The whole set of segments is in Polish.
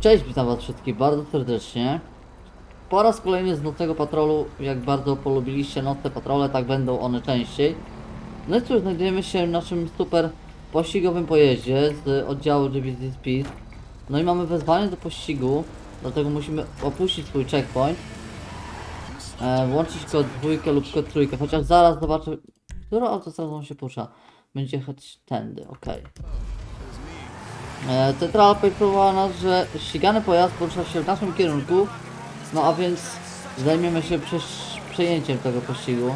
Cześć, witam was wszystkich bardzo serdecznie. Po raz kolejny z Nocnego Patrolu, jak bardzo polubiliście Nocne Patrole, tak będą one częściej. No i cóż, znajdujemy się w naszym super pościgowym pojeździe z oddziału Dywizji Speed. No i mamy wezwanie do pościgu, dlatego musimy opuścić swój checkpoint. E, włączyć kod dwójkę lub kod trójkę, chociaż zaraz zobaczę, którą autostradą się pusza. Będzie jechać tędy, okej. E, Centrala poinformowała nas, że ścigany pojazd porusza się w naszym kierunku, no a więc zajmiemy się przejęciem tego pościgu.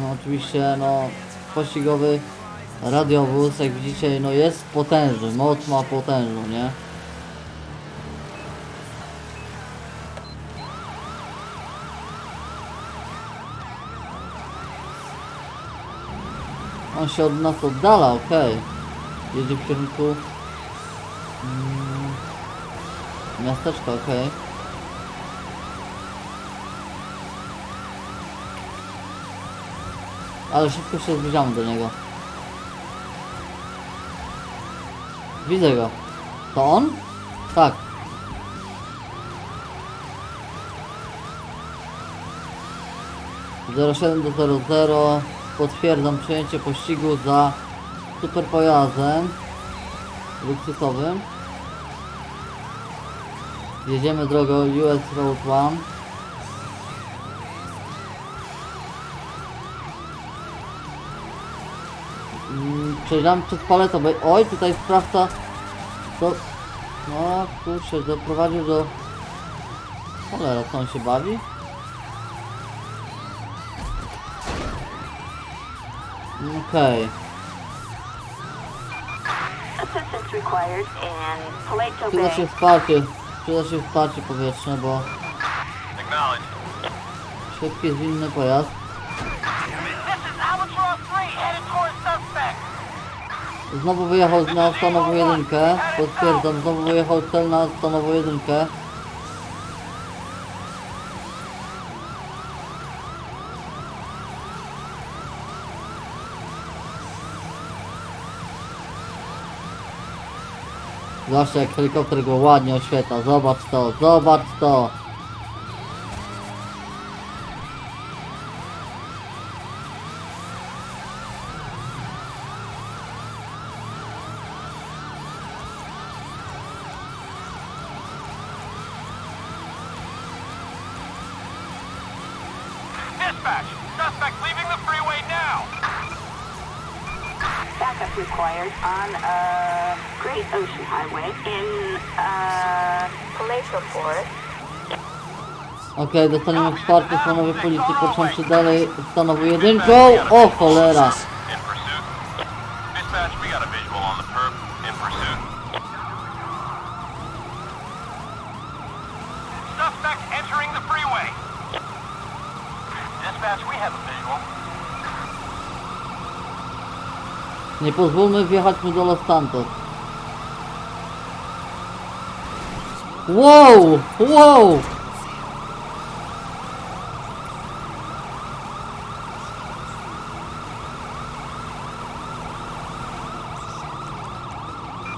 No oczywiście, no, pościgowy radiowóz, jak widzicie, no jest potężny, moc ma potężną, nie? On się od nas oddala, okej. Jedzie w kierunku mm, miasteczka, okej. Ale szybko się zbliżamy do niego. Widzę go. To on? Tak. Zero siedem do zero zero. Potwierdzam przejęcie pościgu za super pojazdem luksusowym. Jedziemy drogą US Road 1. Mm, Przejeżdżamy przez paletę, bo... Oj, tutaj sprawca... To... No, kurczę, doprowadził do... Cholera, co on się bawi? Okej. Paleto Przyda się wsparcie, przyda się wsparcie powietrzne, bo szybki, zwinny pojazd. This is Albatross 3 headed towards suspect. Znowu wyjechał na stanową jedynkę. Potwierdzam, znowu wyjechał cel na stanową jedynkę. Zwłaszcza jak helikopter go ładnie oświetla. Zobacz to, zobacz to. Dispatch. Suspect leaving the freeway now. Backup required on uh, Great Ocean Highway in uh, Paleto Port. Okej, dostaniemy wsparcie stanowej policji, począwszy dalej stanową jedynką. O cholera! Nie pozwólmy wjechać mu do Los Santos. Wow! Wow!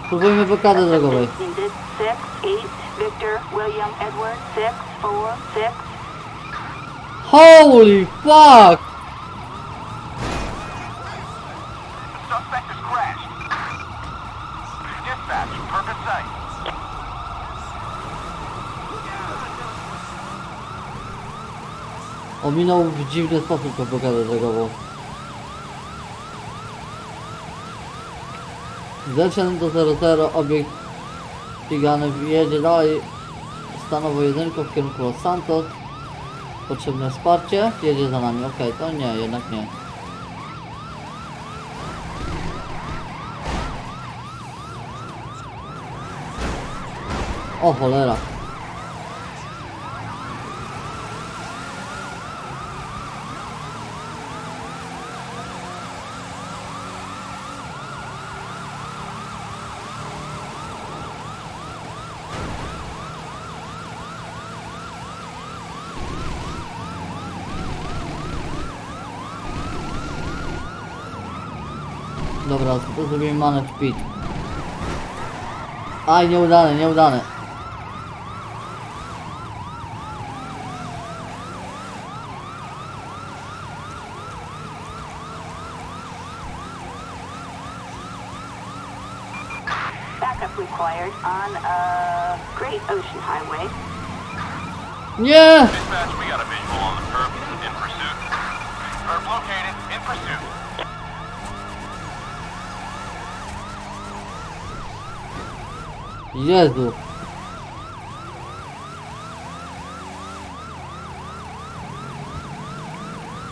Próbujmy blokady drogowej. Assistance needed. Ominął w dziwny sposób tą blokadę drogową. Z7 do 00, obiekt ścigany jedzie dalej stanowo jedynką w kierunku Los Santos. Potrzebne wsparcie, jedzie za nami, okej, to nie, jednak nie. O cholera. Dobra, to zrobimy manewr speed. Aj, nieudane, nieudane. Backup required on uh, Great Ocean Highway. Nie! Dispatch, we got a visual on the perp in pursuit. Perp located, in pursuit. Jezu.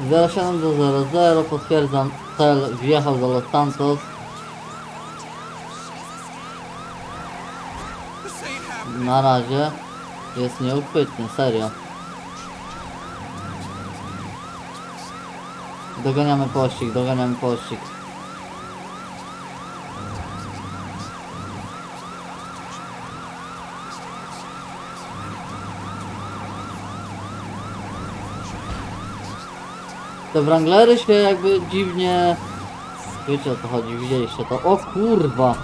Zero siedem do zero zero, potwierdzam, cel wjechał do Los Santos. Na razie jest nieuchwytny, serio. Doganiamy pościg, doganiamy pościg. Te Wranglery się jakby dziwnie... Wiecie o co chodzi, widzieliście to. O kurwa!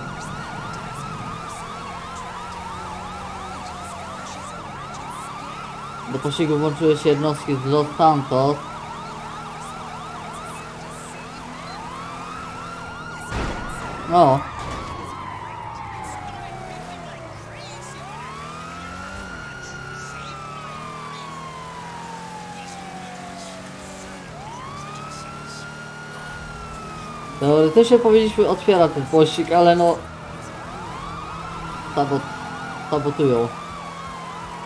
Do pościgu włączyły się jednostki z Los Santos. No. Teoretycznie powinniśmy otwierać ten pościg, ale no... Sabot... Sabotują.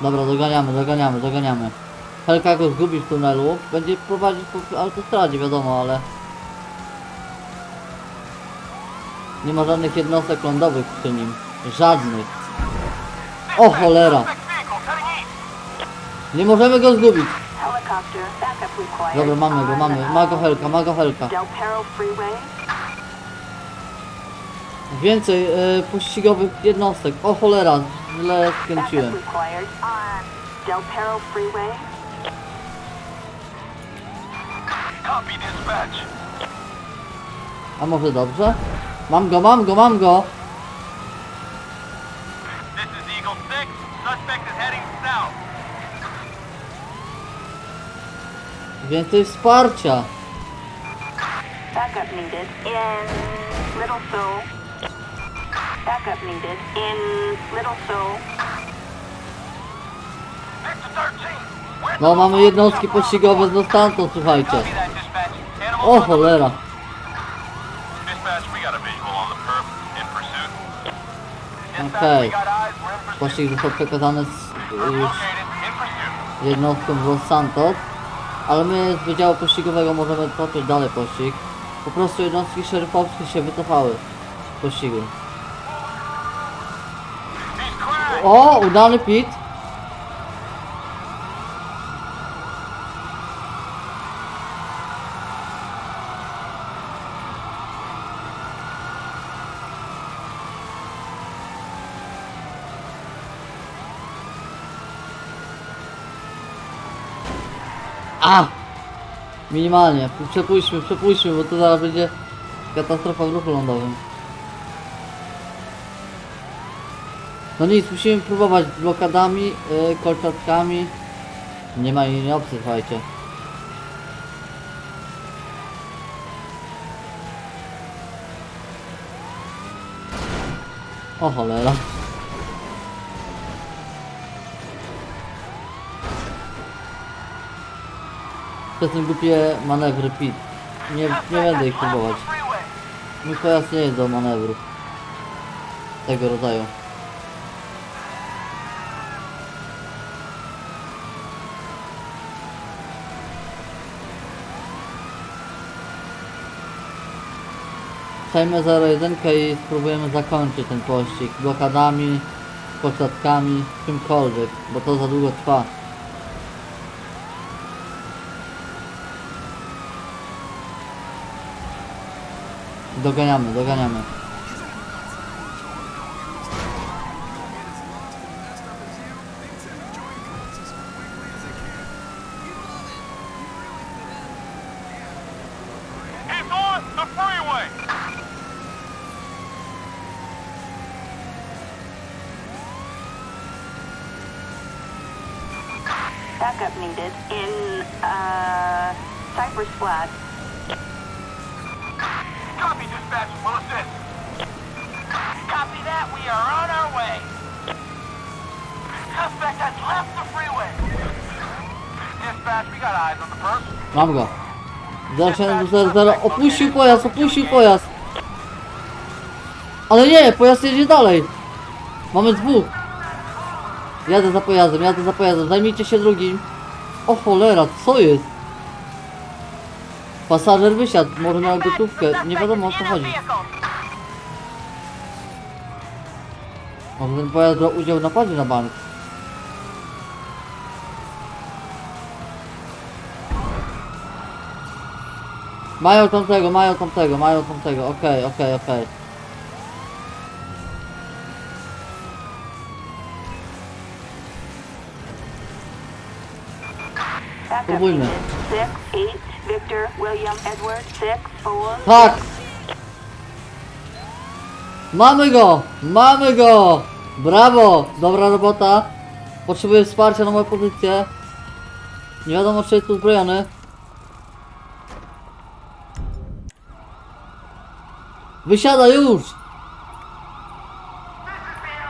Dobra, doganiamy, doganiamy, doganiamy. Helka go zgubi w tunelu, będzie prowadzić po autostradzie, wiadomo, ale... Nie ma żadnych jednostek lądowych przy nim. Żadnych. O cholera! Nie możemy go zgubić. Dobra, mamy go, mamy. Ma go Helka, ma go Helka. Więcej e, pościgowych jednostek. O cholera, źle skręciłem. A może dobrze? Mam go, mam go, mam go! This is Eagle 6. Suspect is heading south. Więcej wsparcia. Backup needed in Little. Backup needed in Little Seoul. Victor 13. Where's No mamy jednostki pościgowe z Los Santos, słuchajcie. O cholera. Dispatch, Okay. Pościg został przekazany z, już jednostką z Los Santos. Ale my z Wydziału Pościgowego możemy toczyć dalej pościg. Po prostu jednostki szeryfowskie się wycofały z pościgu. O, udany pit. A! Minimalnie. Przepuśćmy, przepuśćmy, bo to zaraz będzie katastrofa w ruchu lądowym. No nic, musimy próbować blokadami, yy, kolczatkami. Nie ma innej opcji, słuchajcie. O cholera. Przez tym głupie manewry pit. Nie, nie będę ich próbować. Mój pojazd nie jest do manewrów. Tego rodzaju. Przejmę 01 i spróbujemy zakończyć ten pościg blokadami, pośladkami, czymkolwiek, bo to za długo trwa. Doganiamy, doganiamy. Backup needed in uh, Cypress Flat. Copy, dispatch. We'll assist. Copy that. We are on our way. Suspect has left the freeway. Dispatch, we got eyes on the perp. Mam go. 0700 opuścił pojazd, opuścił pojazd. Ale nie, pojazd jedzie dalej. Mamy dwóch. Jadę za pojazdem, jadę za pojazdem, zajmijcie się drugim. O cholera, co jest? Pasażer wysiadł, może miał gotówkę, nie wiadomo o co chodzi. Może ten pojazd brał udział w napadzie na bank. Mają tamtego, mają tamtego, mają tamtego, okej, okej, okej. Backup Próbujmy. needed. Four. Tak! Mamy go! Mamy go! Brawo! Dobra robota. Potrzebuję wsparcia na moją pozycję. Nie wiadomo czy jest uzbrojony. Wysiada już! Mamy go!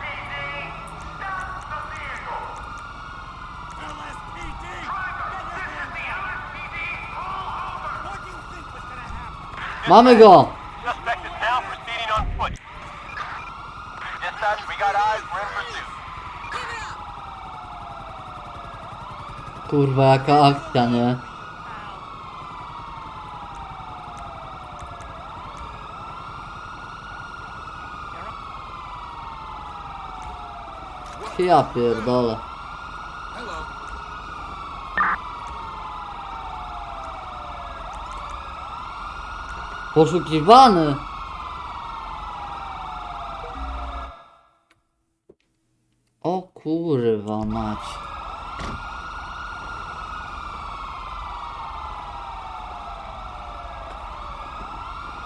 Suspect is now proceeding on foot. Dispatch, we got eyes. We're in pursuit. Kurwa jaka akcja, nie? Ja pierdolę. Poszukiwany! O kurwa mać.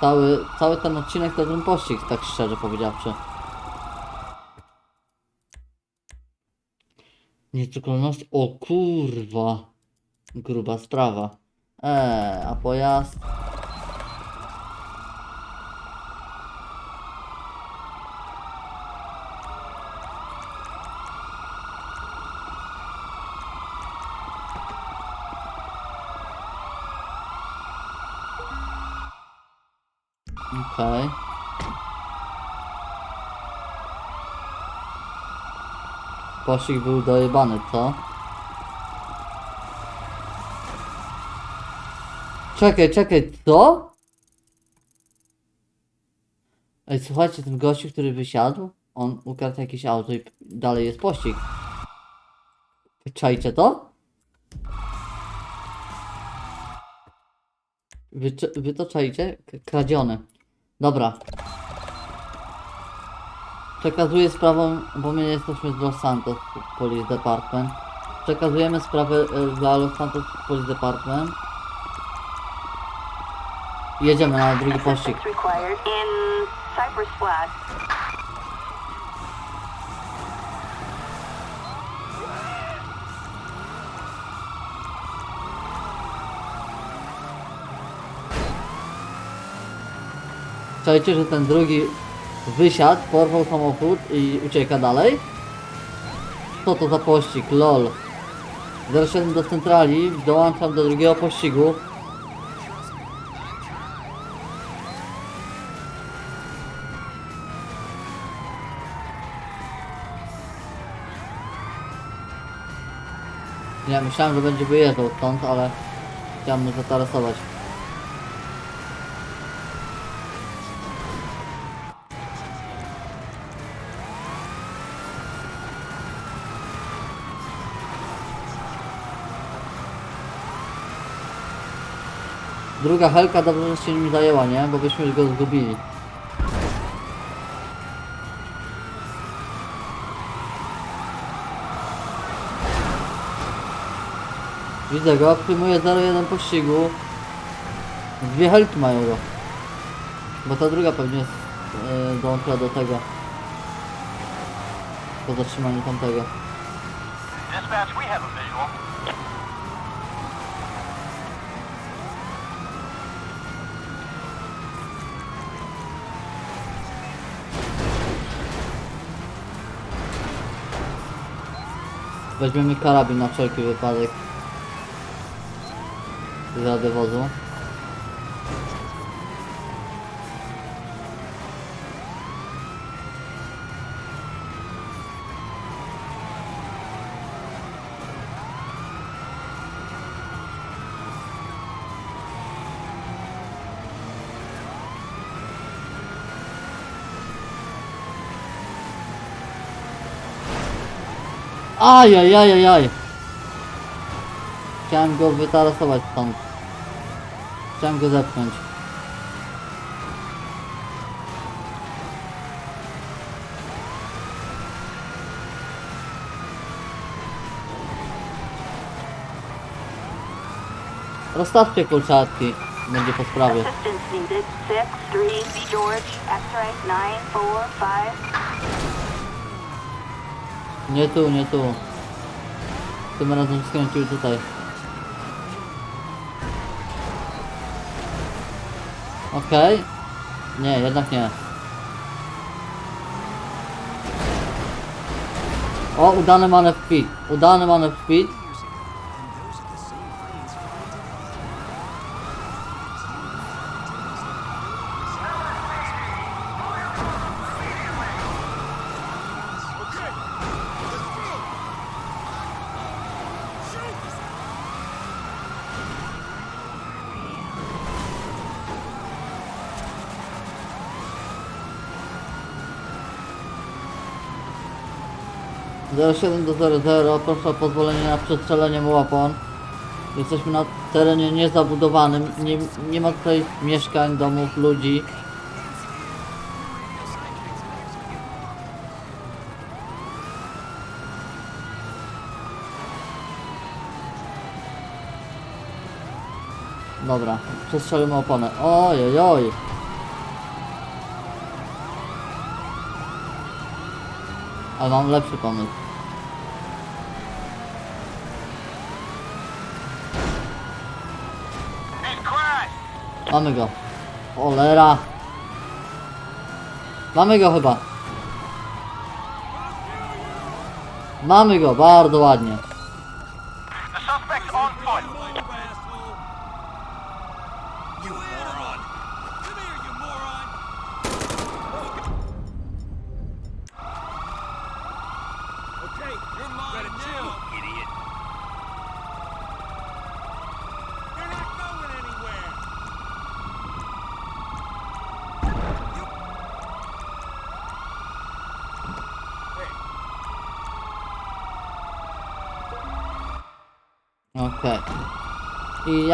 Cały, cały ten odcinek to ten pościg, tak szczerze powiedziawszy. Nietykalność. O kurwa. Gruba sprawa. Eee, a pojazd. Okej. Pościg był dojebany, co? Czekaj, czekaj, co? Ej, słuchajcie, ten gościu, który wysiadł, on ukradł jakieś auto i dalej jest pościg. Czajcie to? Wy, wy to czajcie? Kradzione. Dobra. Przekazuję sprawę, bo my jesteśmy z Los Santos Police Department. Przekazujemy sprawę e, dla Los Santos Police Department. Jedziemy na drugi pościg. Czajcie, że ten drugi wysiadł, porwał samochód i ucieka dalej? Co to za pościg, lol. Zeszedłem do centrali, dołączam do drugiego pościgu. Nie, myślałem, że będzie wyjeżdżał stąd, ale chciałem mu zainteresować. Druga helka dobrze, się nim zajęła, nie? Bo byśmy go zgubili. Widzę go, przyjmuje 0,1 pościgu. Dwie helki mają go. Bo ta druga pewnie jest, yy, dołączyła do tego. Po zatrzymaniu tamtego. Dispatch, we have a visual. Weźmiemy karabin na wszelki wypadek. Z radiowozu. Ajajajajaj. Chciałem go wytarasować stąd. Chciałem go zepchnąć. Rozstawcie kolczatki. Będzie po sprawie. Assistance needed. Six, three, B George, X-ray, nine, four, five. Nie tu, nie tu. Tym razem skręcił tutaj. Okej. Okay. Nie, jednak nie. O, udany manewr pit. Udany manewr pit. 07 do 00, proszę o pozwolenie na przestrzelenie łopon. Jesteśmy na terenie niezabudowanym, nie, nie ma tutaj mieszkań, domów, ludzi. Dobra, przestrzelimy oponę. Ojej, oj. Ale mam lepszy pomysł. Mamy go. Cholera. Mamy go chyba. Mamy go, bardzo ładnie.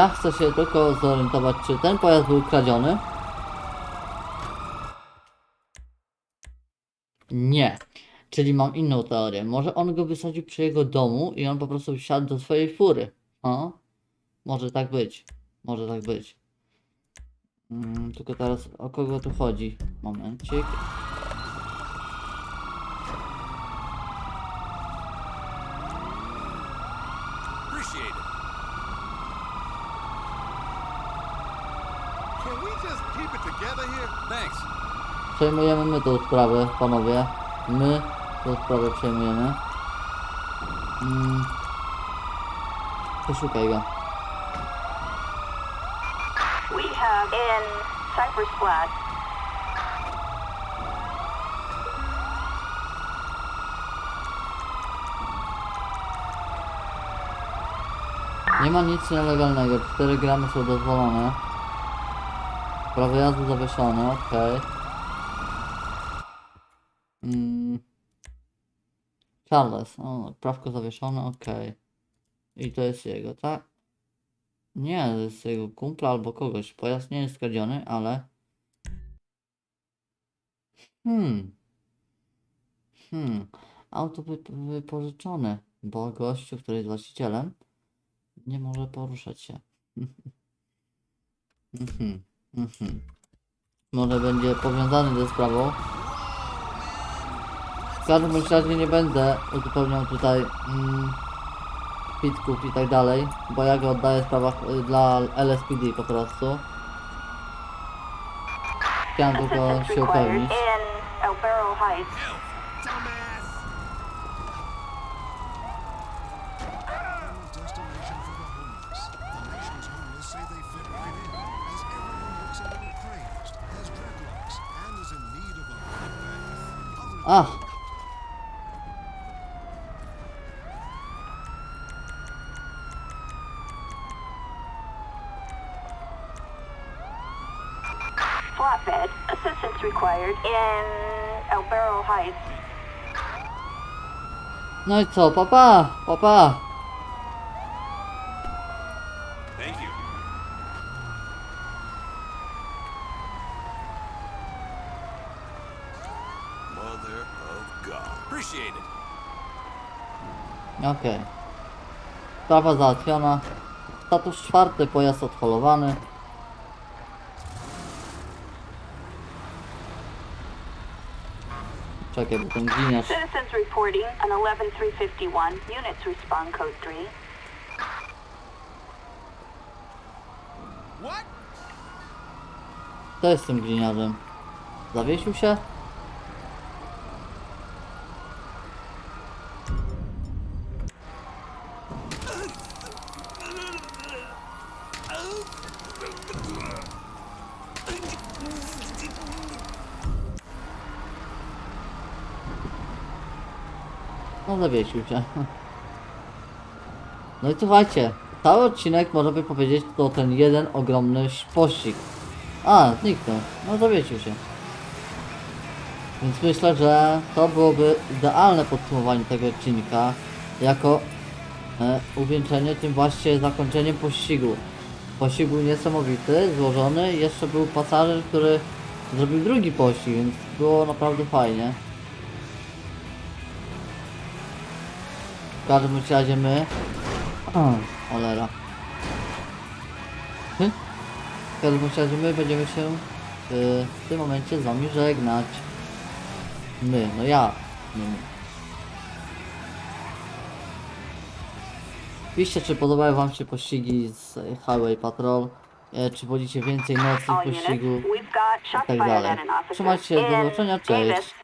Ja chcę się tylko zorientować, czy ten pojazd był kradziony. Nie. Czyli mam inną teorię. Może on go wysadził przy jego domu i on po prostu wsiadł do swojej fury. O? Może tak być. Może tak być. Mm, tylko teraz o kogo tu chodzi? Momencik. Appreciate it. Can we just keep it together here? Thanks. Przejmujemy my tą sprawę, panowie. My tą sprawę przejmujemy. Mm. Poszukaj go. We have in. Nie ma nic nielegalnego. 4 gramy są dozwolone. Prawo jazdy zawieszone, okej. Mm. Charles, o, prawko zawieszone, okej. I to jest jego, tak? Nie, to jest jego kumpla albo kogoś. Pojazd nie jest skradziony, ale... Hmm. Hmm. Auto wyp- wypożyczone, bo gościu, który jest właścicielem, nie może poruszać się. Mhm, mhm. Może będzie powiązany ze sprawą. W każdym razie nie będę uzupełniał tutaj mm, pitków i tak dalej, bo ja go oddaję w sprawach y, dla LSPD po prostu. Chciałem tylko się upewnić. in Flatbed. Assistance required in El Barrel Heights. No i co, papa, papa. Thank you. Mother of God. Appreciate it. Okej. Sprawa załatwiona. Status czwarty, pojazd odholowany. Czekaj, bo ten giniesz. Citizens reporting an 11351. Units respond code 3. What? To jest tym gliniarzem. Zawiesił się? Zawiesił się. No i słuchajcie, cały odcinek można by powiedzieć to ten jeden ogromny pościg. A, zniknął. No zawiesił się. Więc myślę, że to byłoby idealne podsumowanie tego odcinka jako e, uwieńczenie tym właśnie zakończeniem pościgu. Pościg był niesamowity, złożony jeszcze był pasażer, który zrobił drugi pościg, więc było naprawdę fajnie. Każdym razie my... Cholera. Hy? W każdym razie my będziemy się y, w tym momencie z wami żegnać. My, no ja. Nie my. Piszcie, czy podobają wam się pościgi z Highway Patrol, e, czy wolicie więcej nocnych pościgów i tak dalej. Trzymajcie się, do zobaczenia, cześć.